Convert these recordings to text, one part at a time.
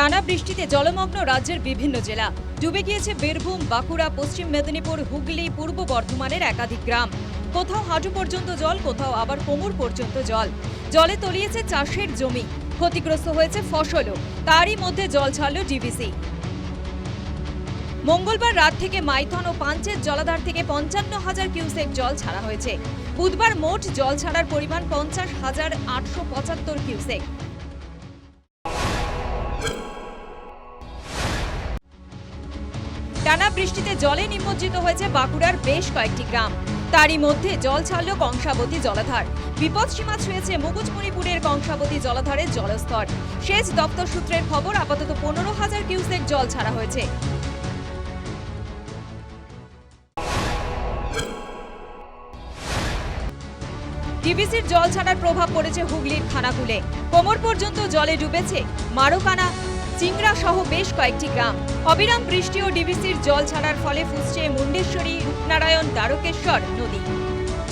টানা বৃষ্টিতে জলমগ্ন রাজ্যের বিভিন্ন জেলা। ডুবে গিয়েছে বীরভূম, বাঁকুড়া, পশ্চিম মেদিনীপুর, হুগলি, পূর্ব বর্ধমানের একাধিক গ্রাম। কোথাও হাঁটু পর্যন্ত জল, কোথাও আবার কোমর পর্যন্ত জল। জলে তলিয়েছে চাষের জমি। ক্ষতিগ্রস্ত হয়েছে ফসলও। তারই মধ্যে জল ছাড়ল ডিবিসি। মঙ্গলবার রাত থেকে মাইথন ও পাঞ্চের জলাধার থেকে পঞ্চান্ন হাজার কিউসেক জল ছাড়া হয়েছে। বুধবার মোট জল ছাড়ার পরিমাণ পঞ্চাশ হাজার আটশো পঁচাত্তর কিউসেক। বৃষ্টিতে জলে নিমজ্জিত হয়েছে বাঁকুড়ার বেশ কয়েকটি গ্রাম। তারই মধ্যে জল ছাড়ল কংসাবতী জলাধার। বিপদসীমা ছুঁয়েছে মুকুটমণিপুরের কংসাবতী জলাধারের জলস্তর। সেচ দপ্তর সূত্রের খবর, আপাতত পনেরো হাজার কিউসেক জল ছাড়া হয়েছে। টিভিসির জল ছাড়ার প্রভাব পড়েছে হুগলির খানাকুলে। কোমর পর্যন্ত জলে ডুবেছে মারোকানা চিংড়া সহ বেশ কয়েকটি গ্রাম। অবিরাম বৃষ্টি ও ডিভিসির জল ছাড়ার ফলে ফুসছে মুন্ডেশ্বরী, রূপনারায়ণ দ্বারকেশ্বর নদী।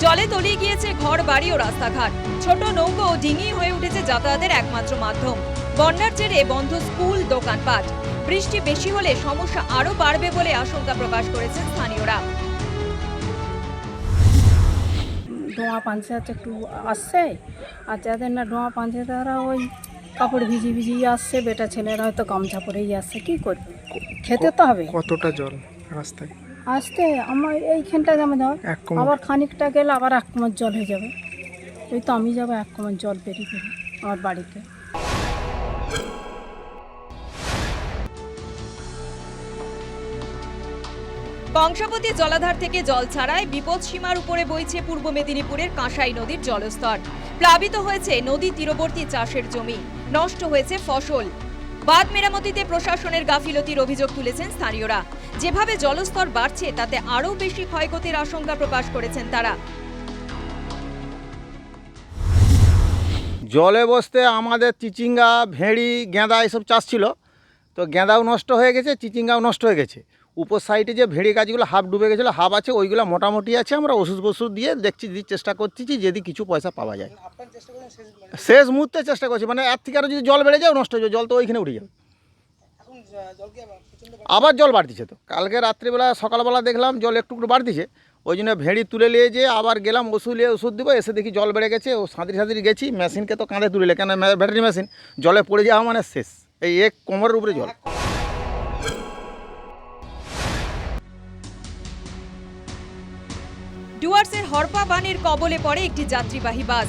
জলে তলিয়ে গিয়েছে ঘর, বাড়ি ও রাস্তাঘাট। ছোট নৌকো ও ডিঙি হয়ে উঠেছে যাতায়াতের একমাত্র মাধ্যম। বন্যার জেরে বন্ধ স্কুল, দোকানপাট। বৃষ্টি বেশি হলে সমস্যা আরও বাড়বে বলে আশঙ্কা প্রকাশ করেছেন স্থানীয়রা। ডোঁয়া পঞ্চায়েত একটু আসছে। আর যাদের না ডোঁয়া পঞ্চায়েতরা ওই কাপড় ভিজি ভিজিয়ে আসছে বেটা ছেলেরা হয়তো গামছা পরেই আসছে কি করবে? খেতে তো হবে। কতটা জল রাস্তায়? আসতে আমার এইখানটা যেমন যাও আবার খানিকটা গেলে আবার এক কোমর জল হয়ে যাবে। ওই তো আমি যাব এক কোমর জল পেরিয়ে পেরিয়ে আমার বাড়িতে। কংসাবতী জলাধার থেকে জল ছাড়ায় বিপদ সীমার উপরে বইছে পূর্ব মেদিনীপুরের কাঁসাই নদীর জলস্তর। প্লাবিত হয়েছে নদী তীরবর্তী চাষের জমি। নষ্ট হয়েছে ফসল। বাঁধ মেরামতিতে প্রশাসনের গাফিলতির অভিযোগ তুলেছেন স্থানীয়রা। যেভাবে জলস্তর বাড়ছে, তাতে আরও বেশি ক্ষয়ক্ষতির আশঙ্কা প্রকাশ করেছেন তারা। জলে বসতে আমাদের চিচিঙ্গা, ভেড়ি, গেঁদা এসব চাষ ছিল। তো গেঁদাও নষ্ট হয়ে গেছে, চিচিঙ্গাও নষ্ট হয়ে গেছে। উপর সাইডে যে ভেড়ি গাছগুলো হাফ ডুবে গেছিল হাফ আছে, ওইগুলো মোটামুটি আছে, আমরা ওষুধ ফষুধ দিয়ে দেখছি দিয়ে চেষ্টা করছি যদি কিছু পয়সা পাওয়া যায়। শেষ মুহূর্তে চেষ্টা করছি মানে এর থেকে আরও যদি জল বেড়ে যায় নষ্ট হয়ে যাবে জল তো ওইখানে উঠে যাবে। আবার জল বাড়তিছে তো। কালকে রাত্রিবেলা, সকালবেলা দেখলাম জল একটু একটু বাড়তিছে, ওই জন্য ভেড়ি তুলে নিয়ে যে আবার গেলাম ওষুধ নিয়ে, ওষুধ দিব, এসে দেখি জল বেড়ে গেছে, ও সাঁতরি সাঁতরি গেছি, মেশিনকে তো কাঁধে তুলে কেন ব্যাটারি মেশিন জলে পড়ে যাওয়া মানে শেষ। এই এক কোমরের উপরে জল। ডুয়ার্সের হরপা বানের কবলে পড়ে একটি যাত্রীবাহী বাস।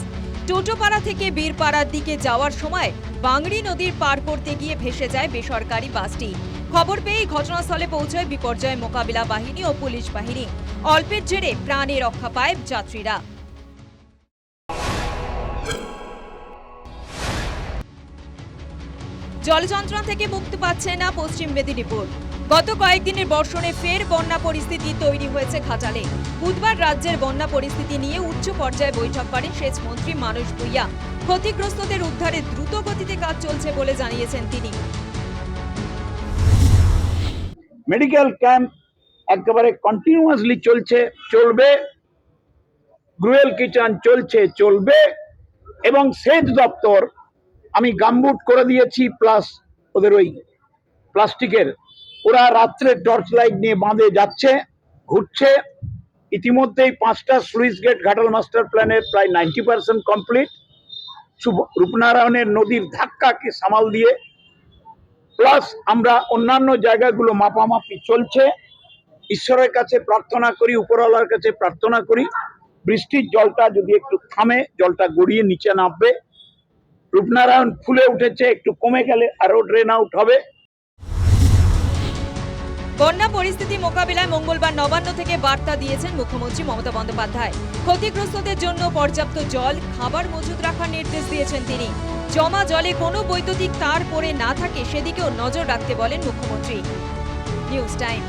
টোটোপাড়া থেকে বীরপাড়ার দিকে যাওয়ার সময় বাংড়ি নদীর পার করতে গিয়ে ভেসে যায় বেসরকারি বাসটি। খবর পেয়েই ঘটনাস্থলে পৌঁছায় বিপর্যয় মোকাবিলা বাহিনী ও পুলিশ বাহিনী। অল্পের জেরে প্রাণে রক্ষা পায় যাত্রীরা। জলযন্ত্রণা থেকে মুক্তি পাচ্ছে না পশ্চিম মেদিনীপুর। গত কয়েকদিনের বর্ষণে ফের বন্যা পরিস্থিতি তৈরি হয়েছে ঘাটালে। বুধবার রাজ্যের বন্যা পরিস্থিতি নিয়ে উচ্চ পর্যায়ে বৈঠক করেন সেচ মন্ত্রী মানুষ ভূঁইয়া। ক্ষতিগ্রস্তদের উদ্ধারে দ্রুত গতিতে কাজ চলছে বলে জানিয়েছেন তিনি। মেডিকেল ক্যাম্প একেবারে কন্টিনিউয়াসলি চলছে, চলবে। গ্রুয়েল কিচেন চলছে, চলবে। এবং সেচ দপ্তর আমি গামবুট করে দিয়েছি প্লাস ওদের ওই প্লাস্টিকের ওরা রাত্রে টর্চ লাইট নিয়ে বাঁধে যাচ্ছে, ঘুরছে। ইতিমধ্যেই পাঁচটা স্লুইস গেট ঘাটাল মাস্টার প্ল্যানের প্রায় নাইনটি পার্সেন্ট কমপ্লিট। রূপনারায়ণের নদীর ধাক্কাকে সামাল দিয়ে। প্লাস আমরা অন্যান্য জায়গাগুলো মাপামাপি চলছে। ঈশ্বরের কাছে প্রার্থনা করি, উপরওয়ালার কাছে প্রার্থনা করি। বৃষ্টির জলটা যদি একটু থামে, জলটা গড়িয়ে নিচে নামবে। রূপনারায়ণ ফুলে উঠেছে, একটু কমে গেলে আরও ড্রেন আউট হবে। বন্যা পরিস্থিতি মোকাবিলায় মঙ্গলবার নবান্ন থেকে বার্তা দিয়েছেন মুখ্যমন্ত্রী মমতা বন্দ্যোপাধ্যায়। ক্ষতিগ্রস্তদের জন্য পর্যাপ্ত জল, খাবার মজুত রাখার নির্দেশ দিয়েছেন তিনি। জমা জলে কোনো বৈদ্যুতিক তার পড়ে না থাকে, সেদিকেও নজর রাখতে বলেন মুখ্যমন্ত্রী। News time.